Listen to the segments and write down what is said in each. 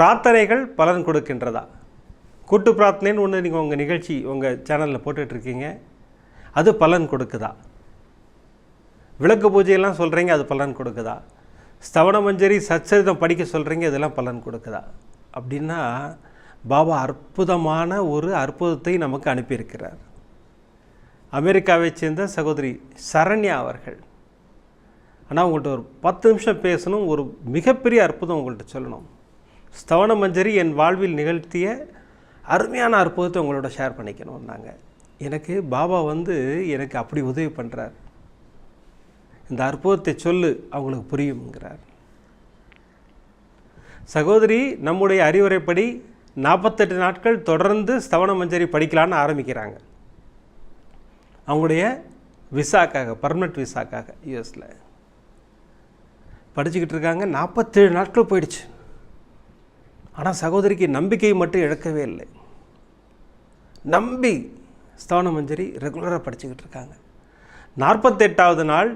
பிரார்த்தனைகள் பலன் கொடுக்கின்றதா? கூட்டு பிரார்த்தனைன்னு ஒன்று நீங்கள் உங்கள் நிகழ்ச்சி உங்கள் சேனலில் போட்டுட்ருக்கீங்க. அது பலன் கொடுக்குதா? விளக்கு பூஜையெல்லாம் சொல்கிறீங்க அது பலன் கொடுக்குதா? ஸ்தவன மஞ்சரி சச்சரிதம் படிக்க சொல்கிறீங்க இதெல்லாம் பலன் கொடுக்குதா? அப்படின்னா பாபா அற்புதமான ஒரு அற்புதத்தை நமக்கு அனுப்பியிருக்கிறார். அமெரிக்காவைச் சேர்ந்த சகோதரி சரண்யா அவர்கள். ஆனால் உங்கள்கிட்ட ஒரு பத்து நிமிஷம் பேசணும் ஒரு மிகப்பெரிய அற்புதம் உங்கள்கிட்ட சொல்லணும். ஸ்தவன மஞ்சரி என் வாழ்வில் நிகழ்த்திய அருமையான அற்புதத்தை உங்களோட ஷேர் பண்ணிக்கணும் நாங்கள் எனக்கு பாபா வந்து எனக்கு அப்படி உதவி பண்ணுறார் இந்த அற்புதத்தை சொல்லு அவங்களுக்கு புரியுங்கிறார் சகோதரி நம்முடைய அறிவுரைப்படி நாற்பத்தெட்டு நாட்கள் தொடர்ந்து ஸ்தவன மஞ்சரி படிக்கலான்னு ஆரம்பிக்கிறாங்க. அவங்களுடைய விசாக்காக பர்மனெண்ட் விசாக்காக யூஎஸில் படிச்சுக்கிட்டு இருக்காங்க நாற்பத்தேழு நாட்கள் போயிடுச்சு. ஆனால் சகோதரிக்கு நம்பிக்கையை மட்டும் இழக்கவே இல்லை. நம்பி ஸ்தவன மஞ்சரி ரெகுலராக படிச்சுக்கிட்டு இருக்காங்க. நாற்பத்தெட்டாவது நாள்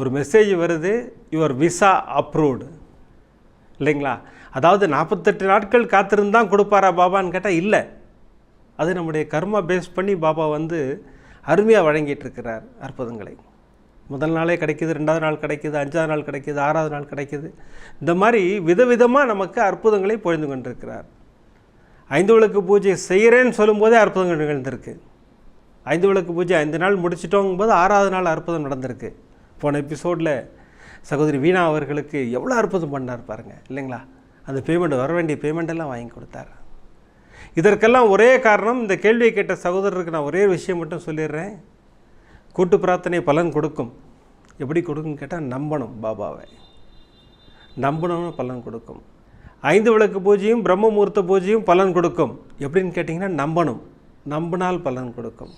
ஒரு மெசேஜ் வருது யுவர் விசா அப்ரூவ்டு இல்லைங்களா? அதாவது நாற்பத்தெட்டு நாட்கள் காத்திருந்தான் கொடுப்பாரா பாபான்னு கேட்டால் இல்லை. அது நம்முடைய கர்மா பேஸ் பண்ணி பாபா வந்து அருமையாக வழங்கிட்டு இருக்கிறார் அற்புதங்களை. முதல் நாளே கிடைக்குது ரெண்டாவது நாள் கிடைக்கிது அஞ்சாவது நாள் கிடைக்குது ஆறாவது நாள் கிடைக்கிது. இந்த மாதிரி விதவிதமாக நமக்கு அற்புதங்களை பொழிந்து கொண்டிருக்கிறார். ஐந்து விளக்கு பூஜை செய்கிறேன்னு சொல்லும்போதே அற்புதங்கள் நிகழ்ந்திருக்கு. ஐந்து விளக்கு பூஜை ஐந்து நாள் முடிச்சிட்டோங்கும்போது ஆறாவது நாள் அற்புதம் நடந்திருக்கு. போன எபிசோடில் சகோதரி வீணா அவர்களுக்கு எவ்வளோ அற்புதம் பண்ணார் பாருங்க இல்லைங்களா? அந்த பேமெண்ட் வர வேண்டிய பேமெண்ட் எல்லாம் வாங்கி கொடுத்தார். இதற்கெல்லாம் ஒரே காரணம் இந்த கேள்வியை கேட்ட சகோதரருக்கு நான் ஒரே விஷயம் மட்டும் சொல்லிடுறேன். கூட்டு பிரார்த்தனை பலன் கொடுக்கும். எப்படி கொடுக்கும்னு கேட்டால் நம்பணும் பாபாவை. நம்பணும்னு பலன் கொடுக்கும். ஐந்து விளக்கு பூஜையும் பிரம்ம முகூர்த்த பூஜையும் பலன் கொடுக்கும். எப்படின்னு கேட்டிங்கன்னா நம்பணும். நம்பினால் பலன் கொடுக்கும்.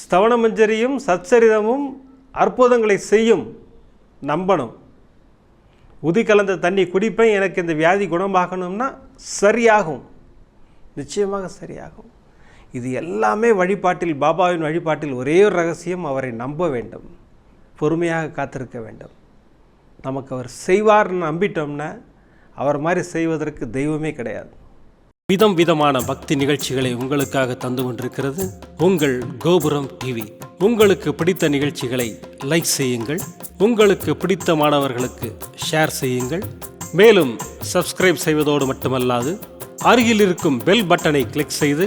ஸ்தவண மஞ்சரியும் சச்சரிதமும் அற்புதங்களை செய்யும். நம்பணும். உதி கலந்த தண்ணி குடிப்பேன் எனக்கு இந்த வியாதி குணமாகணும்னா சரியாகும். நிச்சயமாக சரியாகும். இது எல்லாமே வழிபாட்டில் பாபாவின் வழிபாட்டில் ஒரே ஒரு ரகசியம் அவரை நம்ப வேண்டும். பொறுமையாக காத்திருக்க வேண்டும். நமக்கு அவர் செய்வார்னு நம்பிட்டோம்னா அவர் மாதிரி செய்வதற்கு தெய்வமே கிடையாது. விதம் விதமான பக்தி நிகழ்ச்சிகளை உங்களுக்காக தந்து கொண்டிருக்கிறது உங்கள் கோபுரம் டிவி உங்களுக்கு பிடித்த நிகழ்ச்சிகளை லைக் செய்யுங்கள். உங்களுக்கு பிடித்த மாணவர்களுக்கு ஷேர் செய்யுங்கள். மேலும் சப்ஸ்கிரைப் செய்வதோடு மட்டுமல்லாது அருகில் இருக்கும் பெல் பட்டனை கிளிக் செய்து